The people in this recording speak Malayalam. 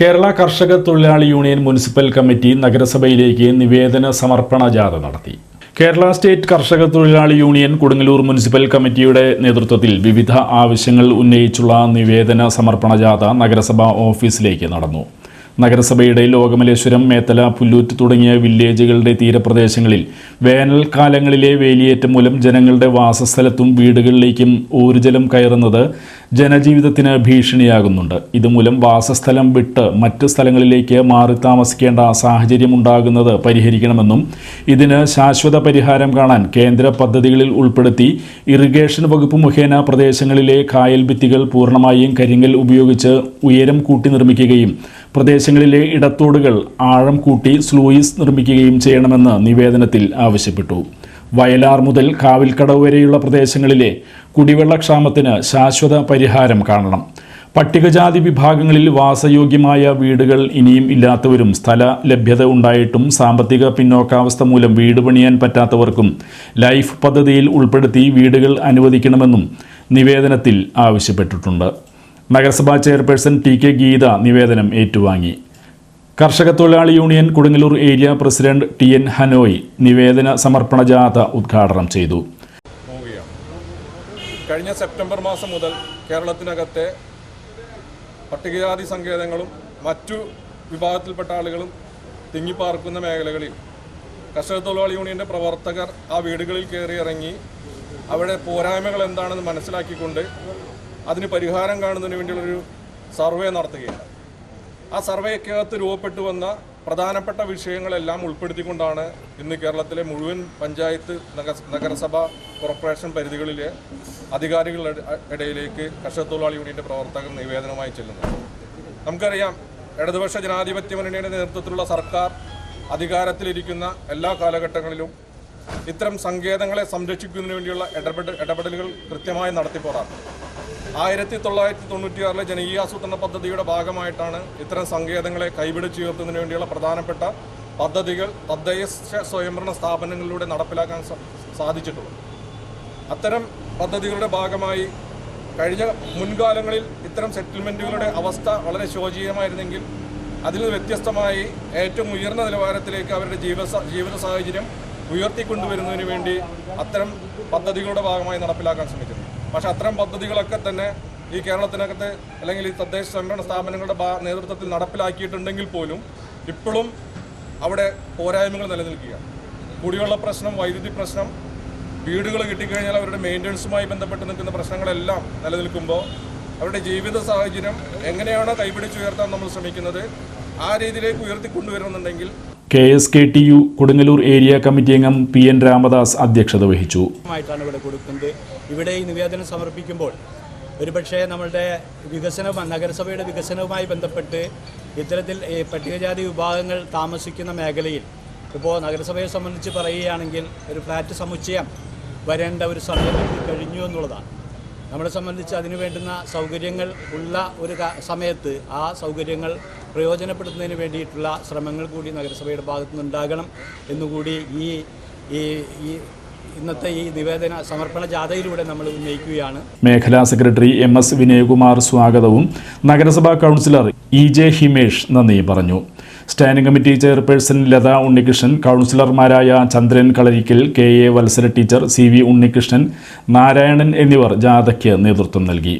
കേരള കർഷക തൊഴിലാളി യൂണിയൻ മുനിസിപ്പൽ കമ്മിറ്റി നഗരസഭയിലേക്ക് നിവേദന സമർപ്പണ ജാഥ നടത്തി. കേരള സ്റ്റേറ്റ് കർഷക തൊഴിലാളി യൂണിയൻ കൊടുങ്ങല്ലൂർ മുനിസിപ്പൽ കമ്മിറ്റിയുടെ നേതൃത്വത്തിൽ വിവിധ ആവശ്യങ്ങൾ ഉന്നയിച്ചുള്ള നിവേദന സമർപ്പണ ജാഥ നഗരസഭാ ഓഫീസിലേക്ക് നടന്നു. നഗരസഭയുടെ ലോകമലേശ്വരം മേത്തല പുല്ലൂറ്റ് തുടങ്ങിയ വില്ലേജുകളുടെ തീരപ്രദേശങ്ങളിൽ വേനൽക്കാലങ്ങളിലെ വേലിയേറ്റം മൂലം ജനങ്ങളുടെ വാസസ്ഥലത്തും വീടുകളിലേക്കും ഊർജലം കയറുന്നത് ജനജീവിതത്തിന് ഭീഷണിയാകുന്നുണ്ട്. ഇതുമൂലം വാസസ്ഥലം വിട്ട് മറ്റ് സ്ഥലങ്ങളിലേക്ക് മാറി താമസിക്കേണ്ട സാഹചര്യമുണ്ടാകുന്നത് പരിഹരിക്കണമെന്നും ഇതിന് ശാശ്വത പരിഹാരം കാണാൻ കേന്ദ്ര പദ്ധതികളിൽ ഉൾപ്പെടുത്തി ഇറിഗേഷൻ വകുപ്പ് മുഖേന പ്രദേശങ്ങളിലെ കായൽ ഭിത്തികൾ പൂർണമായും കരിങ്കൽ ഉപയോഗിച്ച് ഉയരം കൂട്ടി നിർമ്മിക്കുകയും പ്രദേശങ്ങളിലെ ഇടത്തോടുകൾ ആഴം കൂട്ടി സ്ലൂയിസ് നിർമ്മിക്കുകയും ചെയ്യണമെന്ന് നിവേദനത്തിൽ ആവശ്യപ്പെട്ടു. വയലാർ മുതൽ കാവിൽക്കടവ് വരെയുള്ള പ്രദേശങ്ങളിലെ കുടിവെള്ളക്ഷാമത്തിന് ശാശ്വത പരിഹാരം കാണണം. പട്ടികജാതി വിഭാഗങ്ങളിൽ വാസയോഗ്യമായ വീടുകൾ ഇനിയും ഇല്ലാത്തവരും സ്ഥല ലഭ്യത ഉണ്ടായിട്ടും സാമ്പത്തിക പിന്നോക്കാവസ്ഥ മൂലം വീട് പണിയാൻ പറ്റാത്തവർക്കും ലൈഫ് പദ്ധതിയിൽ ഉൾപ്പെടുത്തി വീടുകൾ അനുവദിക്കണമെന്നും നിവേദനത്തിൽ ആവശ്യപ്പെട്ടിട്ടുണ്ട്. നഗരസഭാ ചെയർപേഴ്സൺ ടി കെ ഗീത നിവേദനം ഏറ്റുവാങ്ങി. കർഷക തൊഴിലാളി union Kodungallur area president T N Hanoi നിവേദന സമർപ്പണ ജാഥ ഉദ്ഘാടനം ചെയ്തു. കഴിഞ്ഞ സെപ്റ്റംബർ മാസം മുതൽ കേരളത്തിനകത്തെ പട്ടികജാതി സങ്കേതങ്ങളും മറ്റു വിഭാഗത്തിൽപ്പെട്ട ആളുകളും തിങ്ങിപ്പാർക്കുന്ന മേഖലകളിൽ കർഷക തൊഴിലാളി യൂണിയന്റെ പ്രവർത്തകർ ആ വീടുകളിൽ കയറി ഇറങ്ങി അവിടെ പോരായ്മകൾ എന്താണെന്ന് മനസ്സിലാക്കിക്കൊണ്ട് അതിന് പരിഹാരം കാണുന്നതിന് വേണ്ടിയുള്ളൊരു സർവേ നടത്തുകയാണ്. ആ സർവേക്കകത്ത് രൂപപ്പെട്ടു വന്ന പ്രധാനപ്പെട്ട വിഷയങ്ങളെല്ലാം ഉൾപ്പെടുത്തിക്കൊണ്ടാണ് ഇന്ന് കേരളത്തിലെ മുഴുവൻ പഞ്ചായത്ത് നഗരസഭ കോർപ്പറേഷൻ പരിധികളിലെ അധികാരികളുടെ ഇടയിലേക്ക് കർഷക തൊഴിലാളി യൂണിയന്റെ പ്രവർത്തകർ നിവേദനമായി ചെല്ലുന്നത്. നമുക്കറിയാം ഇടതുപക്ഷ ജനാധിപത്യ മുന്നണിയുടെ നേതൃത്വത്തിലുള്ള സർക്കാർ അധികാരത്തിലിരിക്കുന്ന എല്ലാ കാലഘട്ടങ്ങളിലും ഇത്തരം സങ്കേതങ്ങളെ സംരക്ഷിക്കുന്നതിന് വേണ്ടിയുള്ള ഇടപെടൽ ഇടപെടലുകൾ കൃത്യമായി നടത്തിപ്പോറാണ് ആയിരത്തി തൊള്ളായിരത്തി തൊണ്ണൂറ്റിയാറിലെ ജനകീയാസൂത്രണ പദ്ധതിയുടെ ഭാഗമായിട്ടാണ് ഇത്തരം സങ്കേതങ്ങളെ കൈപിടിച്ചുയർത്തുന്നതിന് വേണ്ടിയുള്ള പ്രധാനപ്പെട്ട പദ്ധതികൾ തദ്ദേശ സ്വയംഭരണ സ്ഥാപനങ്ങളിലൂടെ നടപ്പിലാക്കാൻ സാധിച്ചിട്ടുള്ളത്. അത്തരം പദ്ധതികളുടെ ഭാഗമായി കഴിഞ്ഞ മുൻകാലങ്ങളിൽ ഇത്തരം സെറ്റിൽമെന്റുകളുടെ അവസ്ഥ വളരെ ശോചനീയമായിരുന്നെങ്കിൽ അതിൽ വ്യത്യസ്തമായി ഏറ്റവും ഉയർന്ന നിലവാരത്തിലേക്ക് അവരുടെ ജീവ ജീവിത സാഹചര്യം ഉയർത്തിക്കൊണ്ടുവരുന്നതിന് വേണ്ടി അത്തരം പദ്ധതികളുടെ ഭാഗമായി നടപ്പിലാക്കാൻ ശ്രമിക്കുന്നു. പക്ഷേ അത്തരം പദ്ധതികളൊക്കെ തന്നെ ഈ കേരളത്തിനകത്ത് അല്ലെങ്കിൽ ഈ തദ്ദേശ സ്വയംഭരണ സ്ഥാപനങ്ങളുടെ നേതൃത്വത്തിൽ നടപ്പിലാക്കിയിട്ടുണ്ടെങ്കിൽ പോലും ഇപ്പോഴും അവിടെ പോരായ്മകൾ നിലനിൽക്കുകയാണ് കുടിവെള്ള പ്രശ്നം വൈദ്യുതി പ്രശ്നം വീടുകൾ കിട്ടിക്കഴിഞ്ഞാൽ അവരുടെ മെയിന്റനൻസുമായി ബന്ധപ്പെട്ട് നിൽക്കുന്ന പ്രശ്നങ്ങളെല്ലാം നിലനിൽക്കുമ്പോൾ അവരുടെ ജീവിത സാഹചര്യം എങ്ങനെയാണോ കൈപിടിച്ചുയർത്താൻ നമ്മൾ ശ്രമിക്കുന്നത് ആ രീതിയിലേക്ക് ഉയർത്തിക്കൊണ്ടുവരുന്നുണ്ടെങ്കിൽ K S K T U Kodungallur area committee അംഗം പി എൻ രാമദാസ് അധ്യക്ഷത വഹിച്ചു. ഇവിടെ കൊടുക്കുന്നത്. ഇവിടെ ഈ നിവേദനം സമർപ്പിക്കുമ്പോൾ ഒരുപക്ഷെ നമ്മളുടെ വികസന നഗരസഭയുടെ വികസനവുമായി ബന്ധപ്പെട്ട് ഇത്തരത്തിൽ പട്ടികജാതി വിഭാഗങ്ങൾ താമസിക്കുന്ന മേഖലയിൽ ഇപ്പോൾ നഗരസഭയെ സംബന്ധിച്ച് പറയുകയാണെങ്കിൽ ഒരു ഫ്ലാറ്റ് സമുച്ചയം വരേണ്ട ഒരു സമയം കഴിഞ്ഞു എന്നുള്ളതാണ്. നമ്മളെ സംബന്ധിച്ച് അതിനു വേണ്ടുന്ന സൗകര്യങ്ങൾ ഉള്ള ഒരു സമയത്ത് ആ സൗകര്യങ്ങൾ പ്രയോജനപ്പെടുത്തുന്നതിന് വേണ്ടിയിട്ടുള്ള ശ്രമങ്ങൾ കൂടി നഗരസഭയുടെ ഭാഗത്തു നിന്നുണ്ടാകണം എന്നുകൂടി ഈ ഈ ഇന്നത്തെ ഈ നിവേദന സമർപ്പണ ജാഥയിലൂടെ നമ്മൾ ഉന്നയിക്കുകയാണ്. മേഖലാ സെക്രട്ടറി എം എസ് വിനയകുമാർ സ്വാഗതവും നഗരസഭാ കൗൺസിലർ ഇ ജെ ഹിമേഷ് നന്ദി പറഞ്ഞു. Standing committee chairperson Latha Unnikrishnan കൗൺസിലർമാരായ Chandran Kalarikkal K A Vatsara teacher C V Unnikrishnan Narayanan എന്നിവർ ജാഥയ്ക്ക് നേതൃത്വം നൽകി.